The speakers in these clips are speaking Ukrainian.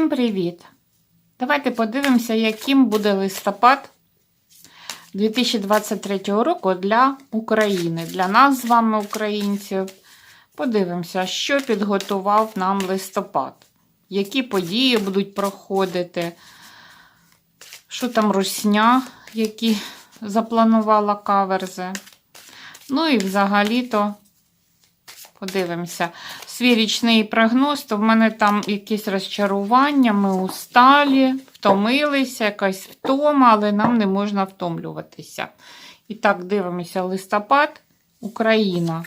Всім привіт! Давайте подивимося, яким буде листопад 2023 року для України, для нас з вами, українців. Подивимося, що підготував нам листопад, які події будуть проходити, що там русня, які запланувала каверзи. Ну і взагалі-то. Подивимося. Свій річний прогноз, то в мене там якесь розчарування, ми усталі, втомилися, якась втома, але нам не можна втомлюватися. І так, дивимося, листопад, Україна.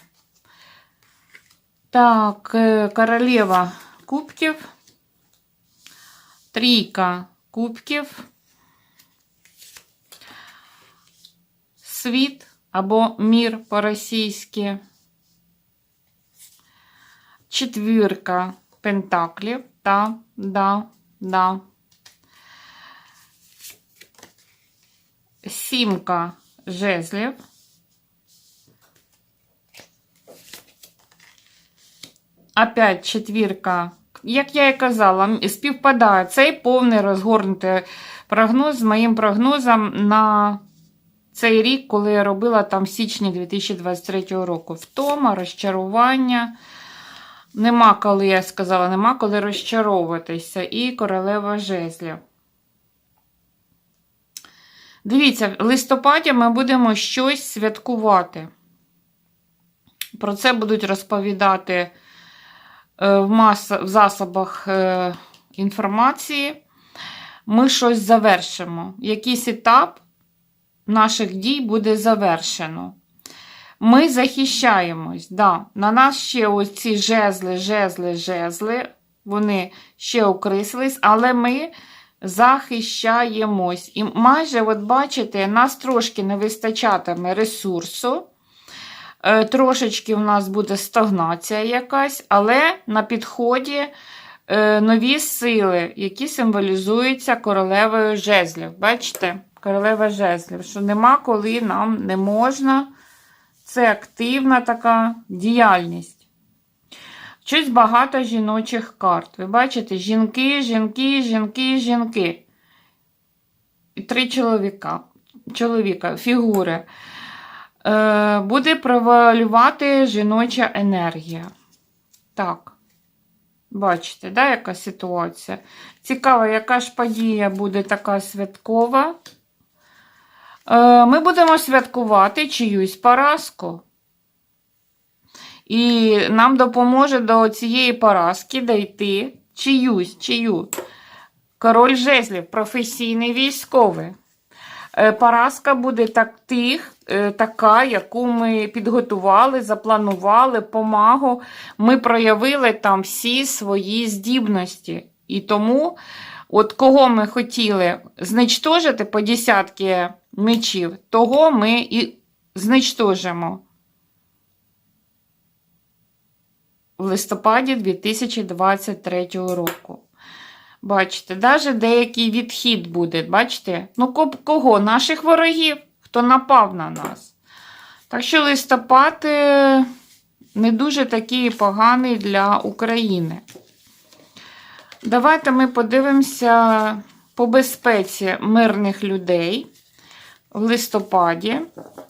Так, е, королева кубків, трійка кубків, світ або мір по-російськи. Четвірка пентаклів. Да, да, да. Сімка жезлів. Опять четвірка. Як я і казала, співпадає цей повний розгорнутий прогноз з моїм прогнозом на цей рік, коли я робила там в січні 2023 року. Втома, розчарування. Нема коли, я сказала, нема коли розчаровуватися. І королева жезлів. Дивіться, в листопаді ми будемо щось святкувати. Про це будуть розповідати е, в, мас... в засобах е, інформації. Ми щось завершимо. Якийсь етап наших дій буде завершено. Ми захищаємось. Да. На нас ще ось ці жезли, жезли, жезли, вони ще окрислись, але ми захищаємось. І майже, от бачите, нас трошки не вистачатиме ресурсу. Е, Трошечки в нас буде стагнація якась, але на підході е, нові сили, які символізуються королевою жезлів. Бачите? Королева жезлів, що нема коли нам не можна. Це активна така діяльність. Щось багато жіночих карт. Ви бачите, жінки, жінки, жінки, жінки. І три чоловіка, чоловіка, фігури. Е, Буде превалювати жіноча енергія. Так. Бачите, да, яка ситуація? Цікаво, яка ж подія буде така святкова. Е, Ми будемо святкувати чиюсь поразку. І нам допоможе до цієї поразки дійти чиюсь, чию. Король жезлів, професійний військовий. Е, Поразка буде так тих, е, така, яку ми підготували, запланували, помагу. Ми проявили там всі свої здібності. І тому, от кого ми хотіли зничтожити по десятки мечів, того ми і зничтожимо в листопаді 2023 року. Бачите, навіть деякий відхід буде, бачите? Ну, кого? Наших ворогів, хто напав на нас. Так що листопад е, не дуже такий поганий для України. Давайте ми подивимося по безпеці мирних людей в листопаді.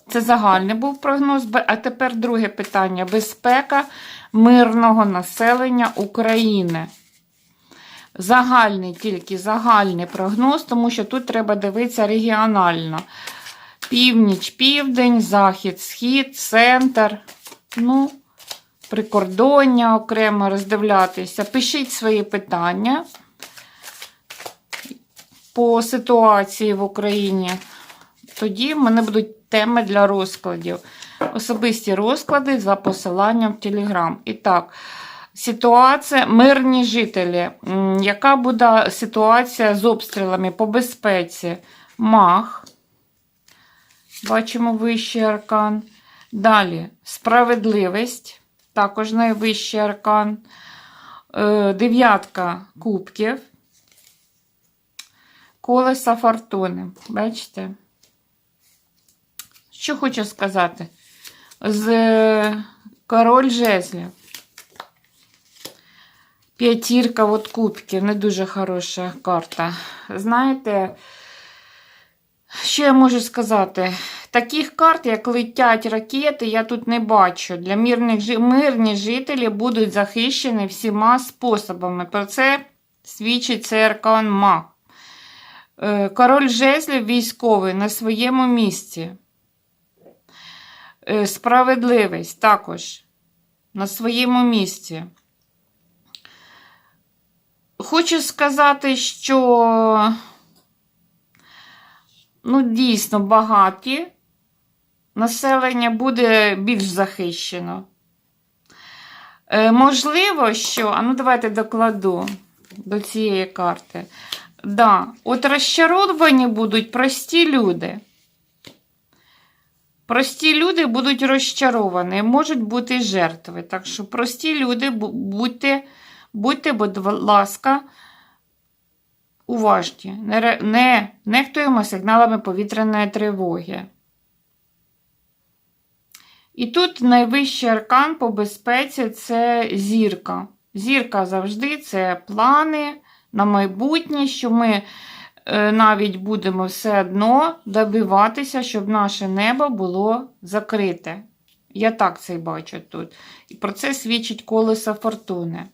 Це загальний був прогноз. А тепер друге питання: безпека мирного населення України. Загальний, тільки загальний прогноз, тому що тут треба дивитися регіонально. Північ, південь, захід, схід, центр. Ну, прикордоння окремо роздивлятися. Пишіть свої питання по ситуації в Україні. Тоді в мене будуть теми для розкладів. Особисті розклади за посиланням в Телеграм. І так, ситуація, мирні жителі. Яка буде ситуація з обстрілами по безпеці? Мах. Бачимо вищий аркан. Далі справедливість, також найвищий аркан. Е, дев'ятка кубків. Колеса фортуни. Бачите? Що хочу сказати? З король жезлів. П'ятірка от кубків, не дуже хороша карта. Знаєте, що я можу сказати? Таких карт, як летять ракети, я тут не бачу. Для мирних мирні жителі будуть захищені всіма способами. Про це свідчить цей аркан Маг. Е, Король жезлів військовий на своєму місці. Е, Справедливість також на своєму місці. Хочу сказати, що ну, дійсно багаті населення буде більш захищено. Е, можливо, що. А ну давайте докладу до цієї карти. Да, от розчаровані будуть прості люди. Прості люди будуть розчаровані, можуть бути жертви. Так що прості люди, будьте, будьте, будь ласка, уважні. Не, не нехтуємо сигналами повітряної тривоги. І тут найвищий аркан по безпеці це зірка. Зірка завжди це плани на майбутнє, що ми е, навіть будемо все одно добиватися, щоб наше небо було закрите. Я так це й бачу тут. І про це свідчить колесо фортуни.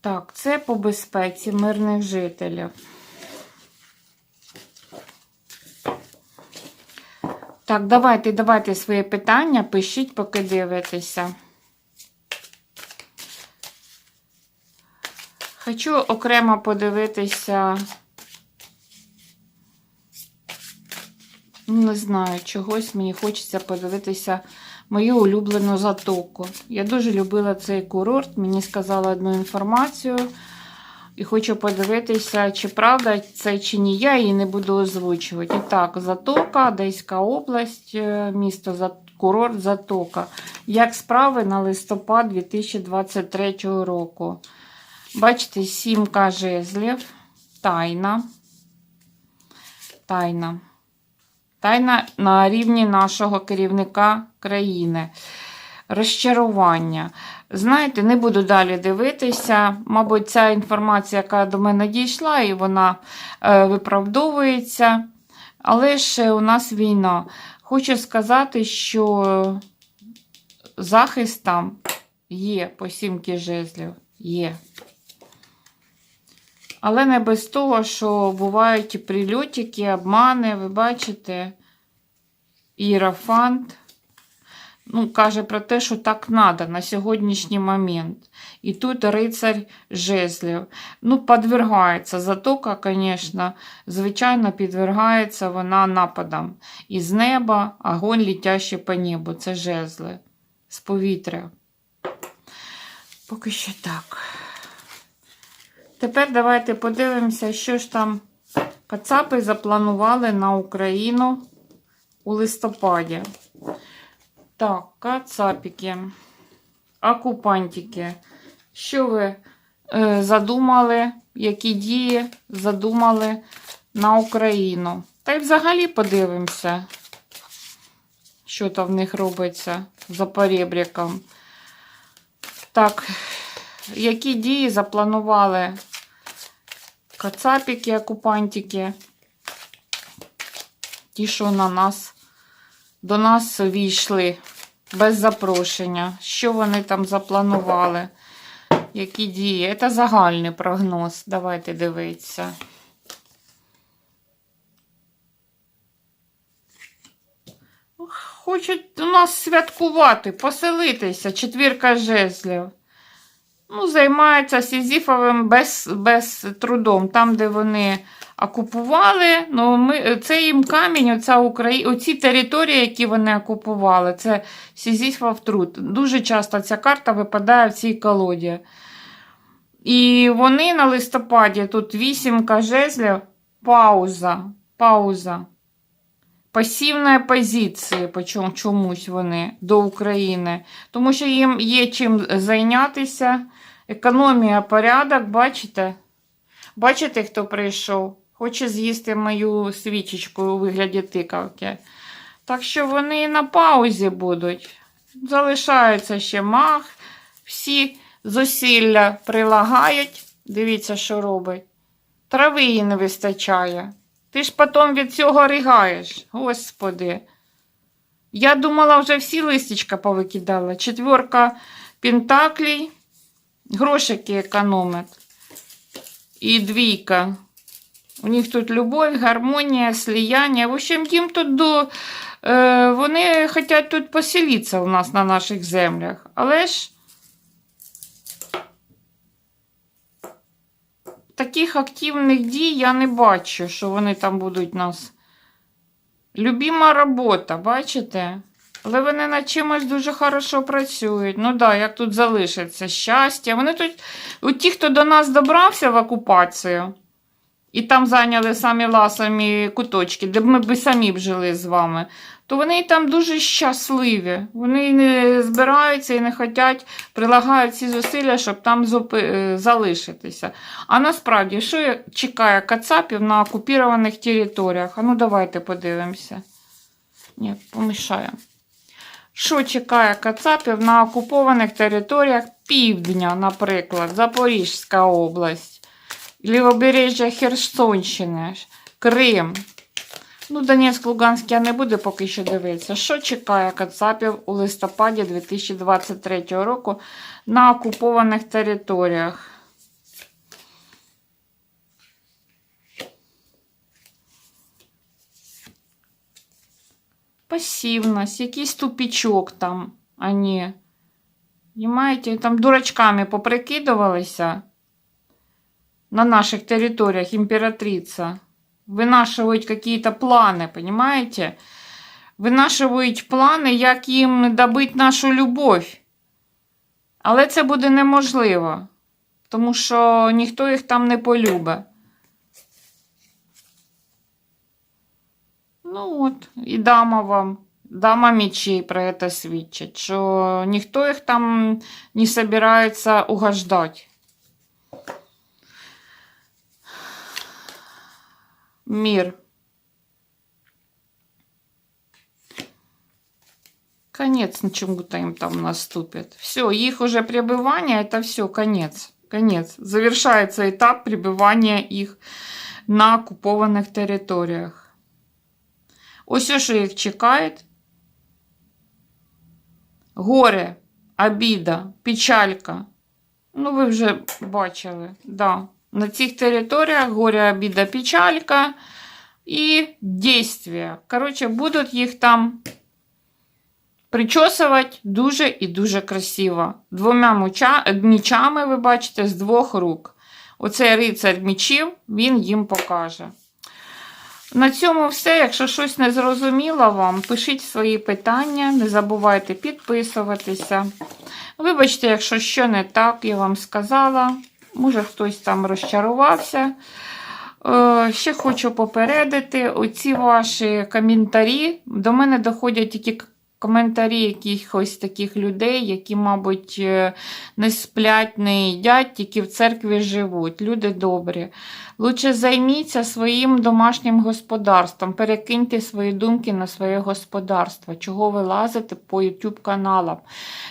Так, це по безпеці мирних жителів. Так, давайте, давайте своє питання, пишіть, поки дивитеся. Хочу окремо подивитися. Ну, Не знаю, чогось мені хочеться подивитися мою улюблену затоку. Я дуже любила цей курорт, мені сказали одну інформацію. І хочу подивитися, чи правда це чи ні. Я її не буду озвучувати. І так, Затока, Одеська область, е, місто курорт Затока. Як справи на листопад 2023 року? Бачите, сімка жезлів, тайна. Тайна. Тайна на рівні нашого керівника країни. Розчарування. Знаєте, не буду далі дивитися. Мабуть, ця інформація, яка до мене дійшла, і вона е, виправдовується. Але ж у нас війна. Хочу сказати, що захист там є по сімки жезлів. Є. Але не без того, що бувають і прильотики, обмани, ви бачите, іерофант. Ну, каже про те, що так треба на сьогоднішній момент. І тут рицарь жезлів. Ну, підвергається. Затока, звісно, звичайно, підвергається вона нападам. Із неба, огонь літящий по небу. Це жезли з повітря. Поки що так. Тепер давайте подивимося, що ж там кацапи запланували на Україну у листопаді. Так, кацапіки, окупантики. Що ви е, задумали, які дії задумали на Україну? Та й взагалі подивимося, що там в них робиться за поребриком. Так, які дії запланували кацапіки, окупантики? Ті, що на нас, до нас війшли без запрошення. Що вони там запланували? Які дії? Це загальний прогноз. Давайте дивитися. Хочуть у нас святкувати, поселитися, четвірка жезлів. Ну, займаються Сізіфовим без, без трудом. Там, де вони окупували, ну, ми, це їм камінь, оця Украї... оці території, які вони окупували, це Сізіфов труд. Дуже часто ця карта випадає в цій колоді. І вони на листопаді, тут вісімка жезлів, пауза, пауза. Пасівної позиції, почому чомусь вони до України. Тому що їм є чим зайнятися. Економія, порядок, бачите? Бачите, хто прийшов? Хоче з'їсти мою свічечку у вигляді тикавки. Так що вони на паузі будуть. Залишаються ще мах. Всі зусилля прилагають. Дивіться, що робить. Трави їй не вистачає. Ти ж потім від цього ригаєш. Господи. Я думала, вже всі листячка повикидала. Четверка пентаклей, грошики економить. І двійка. У них тут любов, гармонія, сліяння. В общем, їм тут до. Е, вони хочуть тут поселитися у нас на наших землях. Але ж таких активних дій я не бачу, що вони там будуть нас. Любима робота, бачите? Але вони над чимось дуже хорошо працюють. Ну да, як тут залишиться щастя. Вони тут, от ті, хто до нас добрався в окупацію, і там зайняли самі ласамі куточки, де б ми б самі б жили з вами, то вони там дуже щасливі. Вони не збираються і не хочуть, прилагають ці зусилля, щоб там е, залишитися. А насправді, що чекає Кацапів на окупованих територіях? А ну давайте подивимося. Ні, помішаємо. Що чекає Кацапів на окупованих територіях півдня, наприклад, Запорізька область, лівобережжя Херсонщини, Крим. Ну, Донецьк, Луганськ я не буду поки що дивитися. Що чекає Кацапів у листопаді 2023 року на окупованих територіях? Пасивність, якийсь тупічок там, а ні. Понимаете, там дурачками поприкидувалися на наших територіях імператриця. Винашивають какие-то плани, понимаете? Винашивають плани, як їм добити нашу любов. Але це буде неможливо, тому що ніхто їх там не полюбить. Ну от, і дама вам, дама мечей про це свідчить, що ніхто їх там не собирається угождати. Мир. Конец почему-то им там наступит. Все, их уже пребывание, это все, конец. Конец. Завершается этап пребывания их на оккупованных территориях. Ось що їх чекає. Горе, обіда, печалька. Ну, ви вже бачили, да. На цих територіях горе, обіда, печалька і дійствия. Коротше, будуть їх там причосувати дуже і дуже красиво. Двома муча- мічами, ви бачите, з двох рук. Оцей рицар мічів, він їм покаже. На цьому все. Якщо щось не зрозуміло вам, пишіть свої питання, не забувайте підписуватися. Вибачте, якщо що не так, я вам сказала. Може, хтось там розчарувався. Е, Ще хочу попередити: оці ваші коментарі. До мене доходять тільки коментарі якихось таких людей, які, мабуть, е, не сплять, не їдять, тільки в церкві живуть. Люди добрі. Лучше займіться своїм домашнім господарством, перекиньте свої думки на своє господарство. Чого ви лазите по YouTube каналам?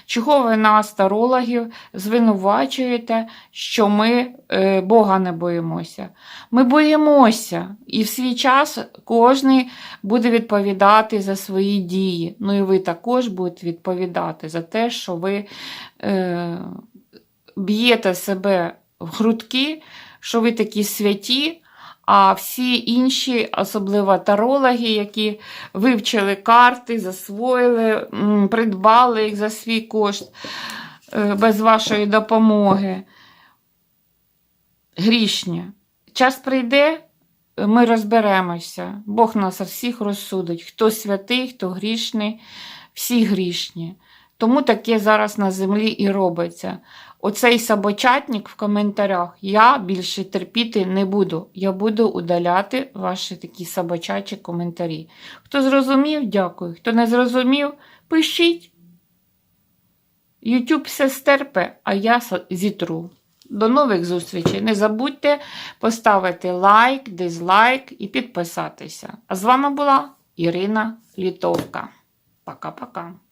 Чого ви нас, тарологів, звинувачуєте, що ми е, Бога не боїмося? Ми боїмося, і в свій час кожен буде відповідати за свої дії. Ну і ви також будете відповідати за те, що ви е, б'єте себе в грудки, що ви такі святі, а всі інші, особливо тарологи, які вивчили карти, засвоїли, придбали їх за свій кошт е, без вашої допомоги. Грішні. Час прийде, ми розберемося. Бог нас всіх розсудить. Хто святий, хто грішний, всі грішні. Тому таке зараз на землі і робиться. Оцей саботятник в коментарях я більше терпіти не буду. Я буду удаляти ваші такі сабочачі коментарі. Хто зрозумів, дякую. Хто не зрозумів, пишіть. YouTube все стерпе, а я зітру. До нових зустрічей. Не забудьте поставити лайк, дизлайк і підписатися. А з вами була Ірина Літовка. Пока-пока.